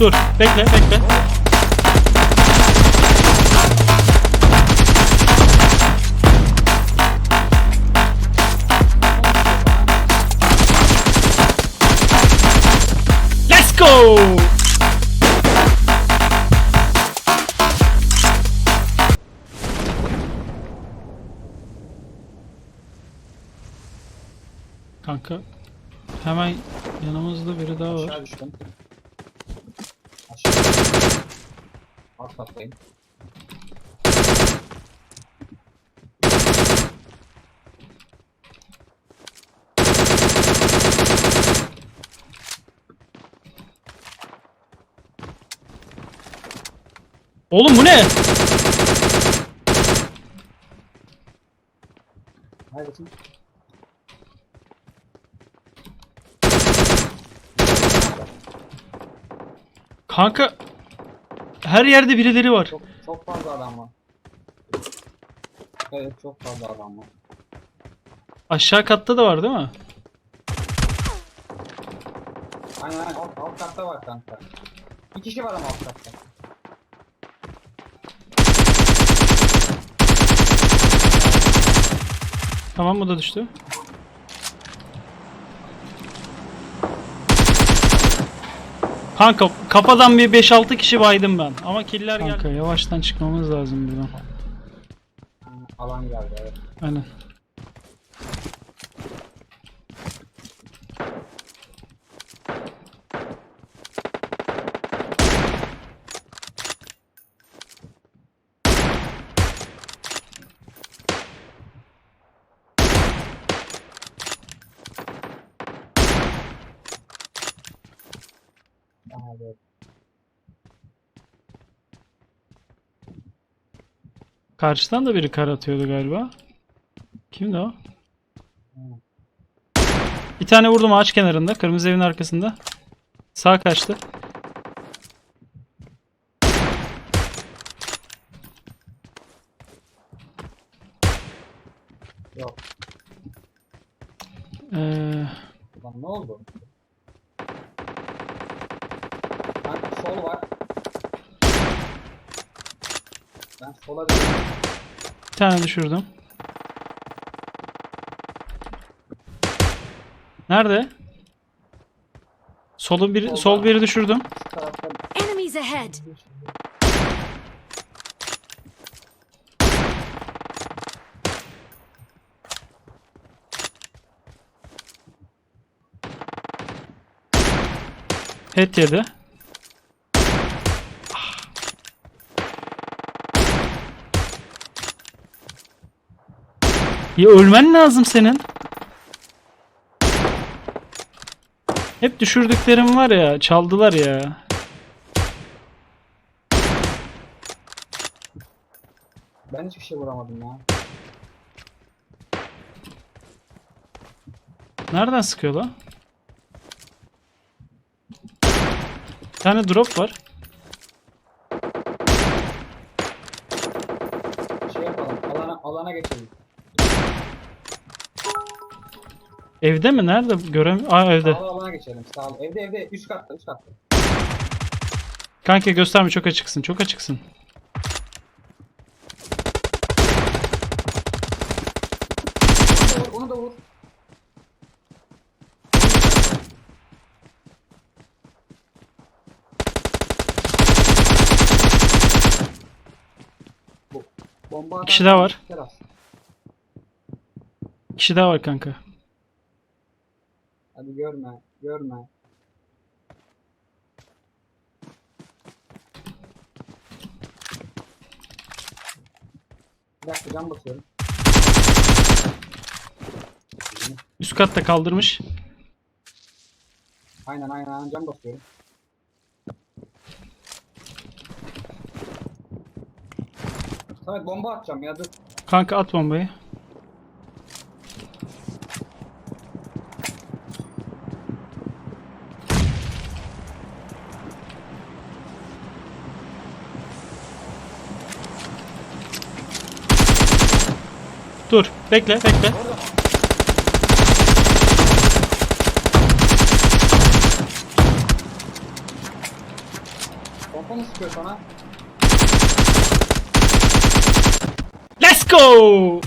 Dur. Bekle bekle. Let's go! Kanka hemen yanımızda biri daha var. Aşağı düştüm. Aşağı. Alt kattayım. Oğlum bu ne? Neredesin? Kanka her yerde birileri var. Çok, çok fazla adam var. Evet çok fazla adam var. Aşağı katta da var değil mi? Aynen aynen alt, alt katta var kanka. Bir kişi var ama alt katta. Tamam bu da düştü. Kanka kafadan bir 5-6 kişi baydım ben. Ama killer geldi. Kanka yavaştan çıkmamız lazım buradan. Alan geldi evet. Aynen. Karşıdan da biri kar atıyordu galiba. Kimdi o? Bir tane vurdum ağaç kenarında. Kırmızı evin arkasında. Sağ kaçtı. Yok. Ee, Lan ne oldu? Sol var. Ben sola dönüyorum. bir tane düşürdüm. Nerede? Solu bir, Solda. sol biri düşürdüm. Şu Enemies ahead! Het yedi. Ya ölmen lazım senin. Hep düşürdüklerim var ya, çaldılar ya. ben hiçbir şey vuramadım ya. Nereden sıkıyor lan? Bir tane drop var. Şey yapalım. Alana, alana geçelim. Evde mi? Nerede? Görem. Aa evde. Sağ alana geçelim. Sağ ol. Evde evde üst katta üst katta. Kanka gösterme çok açıksın. Çok açıksın. Onu da vur. Onu da vur. Bu bomba kişi daha var. Teras. Kişi daha var kanka. Hadi görme, görme. Bir dakika cam basıyorum. Üst katta kaldırmış. Aynen aynen aynen cam basıyorum. Samet bomba atacağım ya dur. Kanka at bombayı. Dur. Bekle bekle. Pompa mı sıkıyor sana? Let's go!